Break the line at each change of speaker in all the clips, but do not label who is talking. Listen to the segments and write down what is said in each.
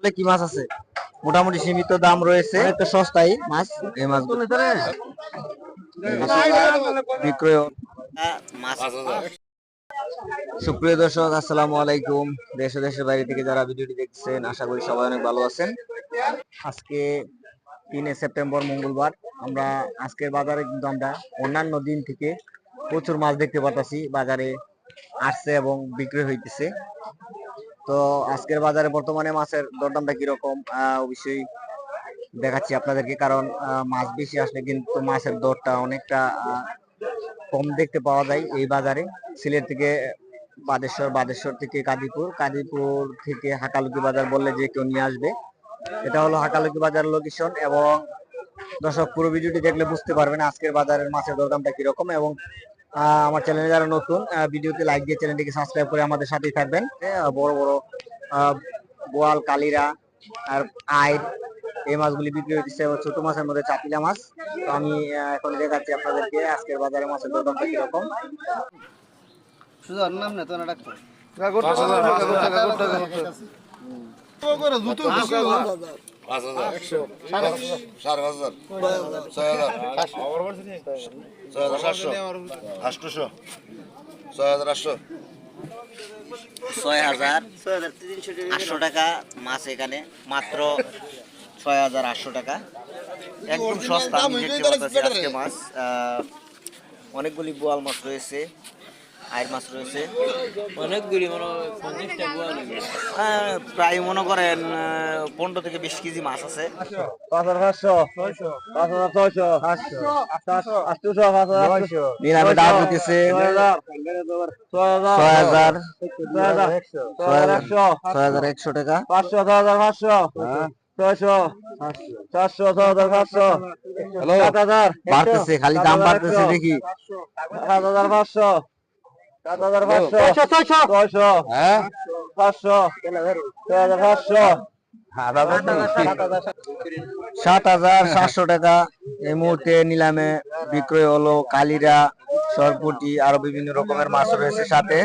তাহলে কি মাছ আছে? মোটামুটি সীমিত দাম রয়েছে।
অনেকটা সস্তায় মাছ।
এই মাছ বিক্রয়।
মাছ
সুপ্রিয় দর্শক আসসালামু আলাইকুম। দেশ দেশের বাইরে থেকে যারা ভিডিওটি দেখছেন আশা করি সবাই অনেক ভালো আছেন। আজকে তিনে সেপ্টেম্বর মঙ্গলবার। আমরা আজকের বাজারে কিন্তু আমরা অন্যান্য দিন থেকে প্রচুর মাছ দেখতে পাচ্ছি বাজারে আসছে এবং বিক্রি হইতেছে। তো আজকের বাজারে বর্তমানে মাছের দরদামটা কীরকম? অবশ্যই দেখাচ্ছি আপনাদেরকে, কারণ মাছ বেশি আসলে কিন্তু মাছের দরটা অনেকটা কম দেখতে পাওয়া যায় এই বাজারে। সিলেট থেকে বাদেশ্বর বাদেশ্বর থেকে কাদিপুর কাদিপুর থেকে হাকালুকি বাজার বললে যে কেউ নিয়ে আসবে। এটা হলো হাকালুকি বাজার লোকেশন এবং দর্শক পুরো ভিডিওটি দেখলে বুঝতে পারবেন আজকের বাজারের মাছের দরদামটা কীরকম এবং আমার চ্যানেলে যারা নতুন ভিডিওতে লাইক দিয়ে চ্যানেলটিকে সাবস্ক্রাইব করে আমাদের সাথেই থাকবেন বড় বড় বোয়াল কালিরা আর আইট এই মাছগুলি বিক্রি হচ্ছে ছোট মাছের মধ্যে চাপিলা মাছ তো আমি এখন দেখাচ্ছি আপনাদেরকে আজকের বাজারে মাছের দরদামটা কীরকম
শুধু ওর নাম না তো না ডাক্তার
পাঁচ হাজার। সাড়ে পাঁচ হাজার। ছয় হাজার। ছয় হাজার সাতশো। আটশোশো ছয় হাজার আটশো।
ছয় হাজার। আটশো টাকা মাছ এখানে। মাত্র ছয় হাজার আটশো টাকা। একদম সস্তা আজকে মাছ। অনেকগুলি বোয়াল মাছ রয়েছে। আয়ের মাছ রয়েছে।
অনেকগুলি মনে হয়
প্রায় মনে করেন পনেরো থেকে বিশ কেজি মাছ আছে।
পাঁচ হাজার পাঁচশো পাঁচ হাজার ছয়শো। আটশো আটশো পাঁচ হাজার। আটশো নিলামে দাম হইতেছে ছয় হাজার। ছয় হাজার। ছয় হাজার একশো টাকা। পাঁচশো ছয় হাজার পাঁচশো। ছয়শো চারশো ছয় হাজার পাঁচশো সাত হাজার বাড়তেছে খালি দাম বাড়তেছে দেখি। সাত হাজার পাঁচশো। সাত হাজার পাঁচশো ছয়শো ছয়শো। হ্যাঁ? পাঁচশো। ছয় হাজার পাঁচশো সাত হাজার সাতশো টাকা এই মুহূর্তে নিলামে বিক্রয় হলো কালিরা সরপুটি আরও বিভিন্ন রকমের মাছ রয়েছে সাথে।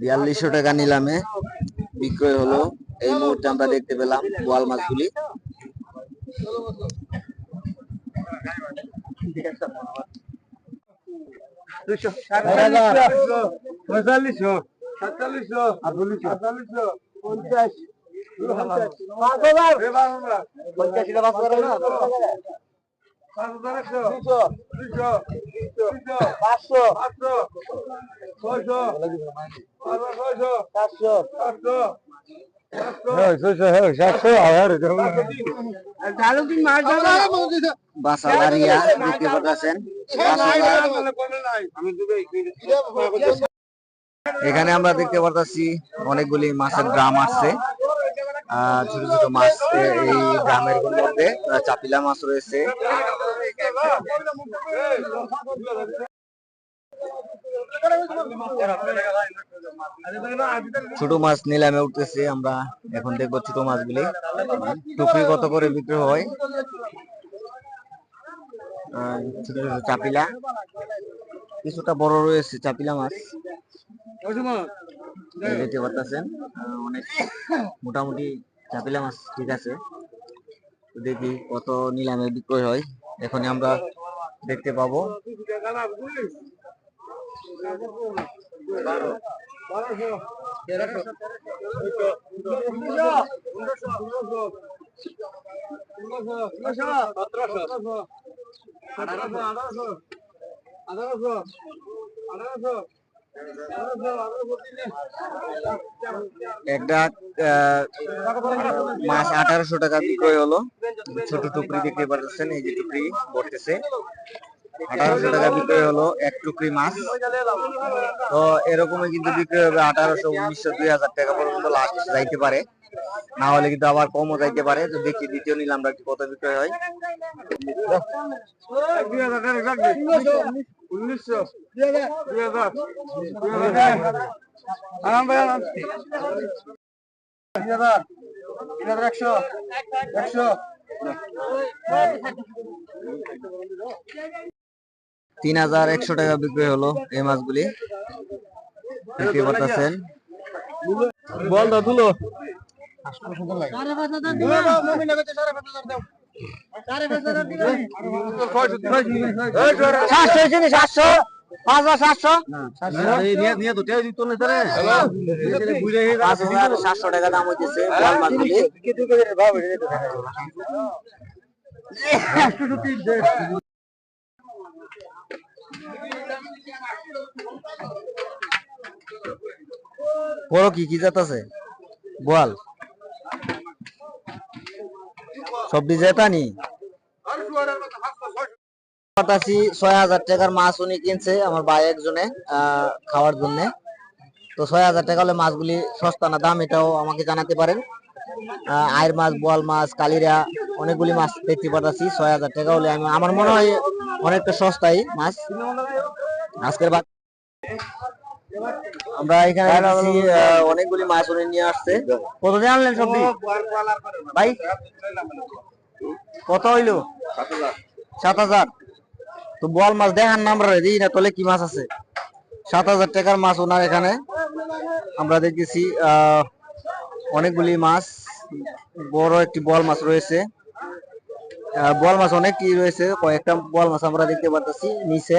বিয়াল্লিশশো
টাকা নিলামে বিক্রয় হলো। এই মুহূর্তে আমরা দেখতে পেলাম বোয়াল মাছগুলি।
পাঁচশো ছয়শো ছয়শো সাতশো
বাসালারিয়া দেখতে পাচ্ছেন এখানে আমরা দেখতে পারতাছি অনেকগুলি মাছের গ্রাম আসছে ছোট ছোট মাছ এই গ্রামের মধ্যে চাপিলা মাছ রয়েছে ছোট মাছ নিলামে উঠতেছে, আমরা এখন দেখব ছোট মাছগুলি। টুকরি কত করে বিক্রি হয়? ছোট ছোট চাপিলা। কিছুটা বড় রয়েছে চাপিলা মাছ। দেখতে পাচ্ছেন অনেক মোটামুটি চাপিলা মাছ ঠিক আছে। দেখি কত নিলামে বিক্রয় হয়। এখন আমরা দেখতে পাবো। একটা আহ, মাছ আঠারোশো টাকা বিক্রয় হলো। ছোট টুকরি দেখতে পাচ্ছেন এই যে টুকরি পড়তেছে আঠারোশো টাকা বিক্রয় হলো এক টুকরি মাছ। তো এরকমই কিন্তু বিক্রয় হবে আঠারোশো, উনিশশো, দুই হাজার টাকা পর্যন্ত লাস্ট যাইতে পারে। না হলে কিন্তু আবার কমও যাইতে পারে। তো দেখি, দ্বিতীয় নিলাম আমরা কি কত বিক্রয় হয়?
একশো একশো।
তিন হাজার একশো টাকা বিক্রয় হলো এই মাছগুলি। দেখতে পাচ্ছেন
বল দাও তুলো।
সাতশো পাঁচ হাজার সাতশো পাঁচ হাজার সাতশো টাকা দাম হইতেছে মাছগুলি কি কি জাত আছে? বোয়াল। সবজি জেতানি পাতাছি ছয় হাজার টাকার মাছ উনি কিনছে আমার ভাই একজনে খাওয়ার জন্য। তো ছয় হাজার টাকা হলে মাছগুলি সস্তা না দাম, এটাও আমাকে জানাতে পারেন। আয়ের মাছ, বোয়াল মাছ, কালিরা অনেকগুলি মাছ দেখতে পাচ্ছি ছয় হাজার টাকা হলে আমি আমার মনে হয় অনেকটা সস্তাই মাছ। আজকের বাদ আমরা এখানে অনেকগুলি মাছ উনি নিয়ে আসছে। কত দিয়ে আনলেন সবজি? ভাই কত হইল? সাত হাজার। তো বল মাছ দেখার নাম দিই না তলে কি মাছ আছে? সাত হাজার টাকার মাছ ওনার এখানে। আমরা দেখতেছি আহ, অনেকগুলি মাছ বড় একটি বল মাছ রয়েছে। বল মাছ অনেকটি রয়েছে, কয়েকটা বল মাছ আমরা দেখতে পাচ্ছি নিচে।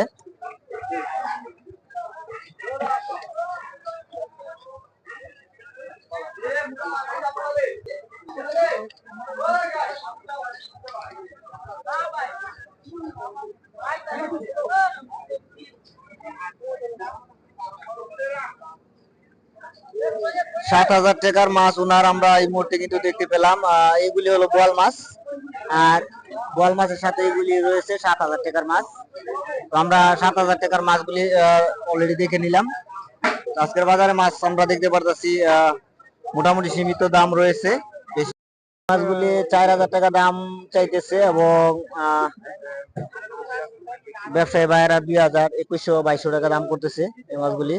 সাত হাজার টাকার মাছ উনার আমরা এই মুহূর্তে কিন্তু দেখতে পেলাম। এগুলি হলো বোয়াল মাছ। আর বোয়াল মাছের সাথে এগুলি রয়েছে সাত হাজার টাকার মাছ। তো আমরা সাত হাজার টাকার মাছগুলি অলরেডি দেখে নিলাম। আজকের বাজারে মাছ আমরা দেখতে পারতেছি মোটামুটি সীমিত দাম রয়েছে। মাছগুলি চার হাজার টাকা দাম চাইতেছে এবং ব্যবসায়ী ভাইয়েরা দুই হাজার একুশশো বাইশশো টাকা দাম করতেছে এই মাছগুলি।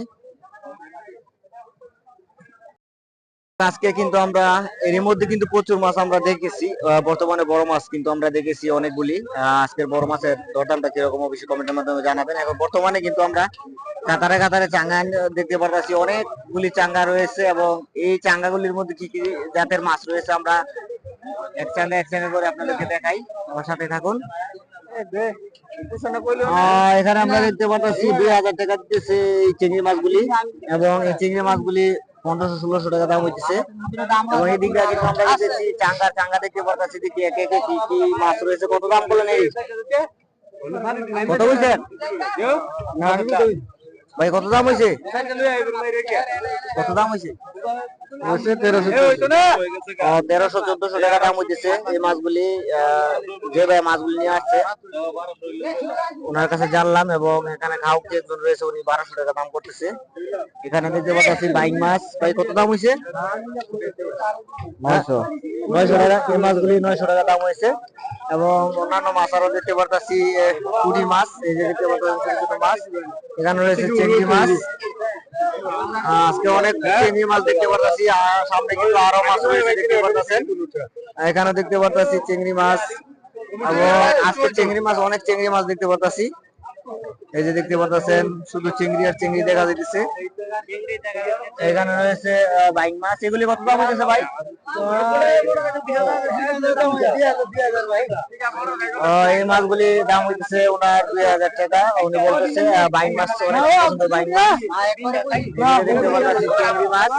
আজকে কিন্তু আমরা এর মধ্যে কিন্তু প্রচুর মাছ আমরা দেখেছি। বর্তমানে বড় মাছ কিন্তু আমরা দেখেছি অনেকগুলি। আজকের বড় মাছের দরদামটা কীরকম অবশ্যই কমেন্টের মাধ্যমে জানাবেন। এখন বর্তমানে কিন্তু আমরা কাতারে কাতারে চাঙ্গা দেখতে পারতেছি। অনেকগুলি চাঙ্গা রয়েছে এবং এই চাঙ্গাগুলির মধ্যে কি কি জাতের মাছ রয়েছে আমরা এক চাঙ্গা এক চাঙ্গা করে আপনাদেরকে দেখাই। আমার সাথে থাকুন। এখানে আমরা দেখতে পাচ্ছি দুই হাজার টাকা দিতেছে এই চিংড়ি মাছগুলি এবং এই চিংড়ি মাছগুলি পনেরোশো ষোলোশো টাকা দাম হইতেছে। এবং এদিকে আগে আমরা দেখতেছি চাঙ্গা চাঙ্গা দেখতে পাচ্ছি দেখি একে একে কি কি মাছ রয়েছে কত দাম বলেন এই? কত বলছেন? ভাই কত দাম হয়েছে কত দাম হয়েছে তেরোশো চোদ্দশো টাকা দাম হইতেছে। এই মাছগুলি আহ, যে ভাই মাছগুলি নিয়ে আসছে ওনার কাছে জানলাম এবং এখানে খাউক একজন রয়েছে উনি বারোশো টাকা দাম করতেছে। এখানে দেখতে পাচ্ছি বাইক মাছ। ভাই কত দাম হয়েছে নয়শো। নয়শো টাকা। এই মাছগুলি নয়শো টাকা দাম হয়েছে এবং অন্যান্য মাছ আরও দেখতে পারতাছি পুঁটি মাছ। এই যে দেখতে মাছ। এখানে রয়েছে চিংড়ি মাছ। আজকে অনেক চিংড়ি মাছ দেখতে পারতাছি আর সামনে কিন্তু আরও মাছ রয়েছে দেখতে পারতাছেন? এখানে দেখতে পারতাছি চিংড়ি মাছ। এবং আজকে চিংড়ি মাছ অনেক চিংড়ি মাছ দেখতে পারতাছি। এই যে দেখতে পারতাছেন শুধু চিংড়ি আর চিংড়ি দেখা যাইতেছে। এখানে রয়েছে আহ, বাইং মাছ। এগুলি কত দাম হইতেছে ভাই? এই মাছগুলি দাম হইতেছে ওনার দুই হাজার টাকা। উনি বলতেছে আহ, বাইং মাছ অনেক পছন্দ বাইং মাছ। মাছ।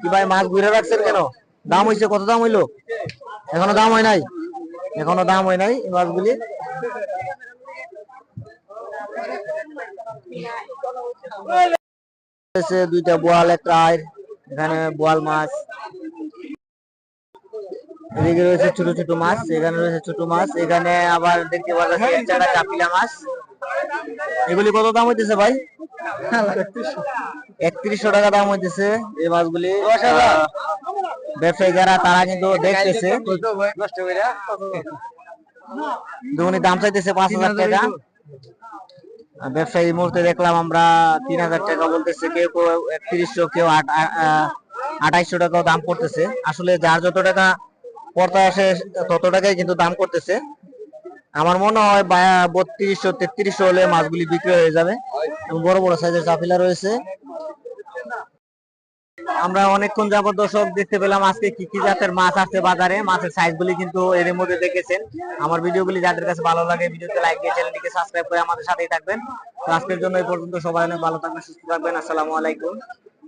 কি ভাই, মাছ ঘুরে রাখছেন কেন? দাম হইছে, কত দাম হইল? এখনও দাম হয় নাই? এখনও দাম হয় নাই মাছগুলি? দুইটা বোয়াল, একটা এখানে বোয়াল মাছ। এদিকে রয়েছে ছোট ছোট মাছ, এখানে রয়েছে ছোট মাছ, এখানে আবার দেখতে পাচ্ছি চারা কাপিলা মাছ। এগুলি কত দাম হইতেছে ভাই? একত্রিশশো টাকা দাম হইতেছে এই মাছগুলি। ব্যবসায়ী যারা তারা কিন্তু দেখতেছে। দুগুনি দাম চাইতেছে পাঁচ হাজার টাকা। ব্যবসায়ী মুহূর্তে দেখলাম আমরা তিন হাজার টাকা বলতেছে কেউ কেউ একত্রিশশো কেউ আঠাইশশো টাকাও দাম করতেছে আসলে যার যত টাকা পড়তে আসে তত টাকাই কিন্তু দাম করতেছে। আমার মনে হয় বত্রিশশো, তেত্রিশশো হলে মাছগুলি বিক্রি হয়ে যাবে বড় বড় সাইজের চাপিলা রয়েছে। আমরা অনেকক্ষণ যাবত দর্শক দেখতে পেলাম আজকে কি কি জাতের মাছ আছে বাজারে। মাছের সাইজ গুলি কিন্তু এর মধ্যে দেখেছেন। আমার ভিডিওগুলি যাদের কাছে ভালো লাগে, ভিডিওতে লাইক দিয়ে চ্যানেলটিকে সাবস্ক্রাইব করে আমাদের সাথেই থাকবেন। আজকের জন্য এই পর্যন্ত সবাই অনেক ভালো থাকবেন, সুস্থ থাকবেন। আসসালামু আলাইকুম।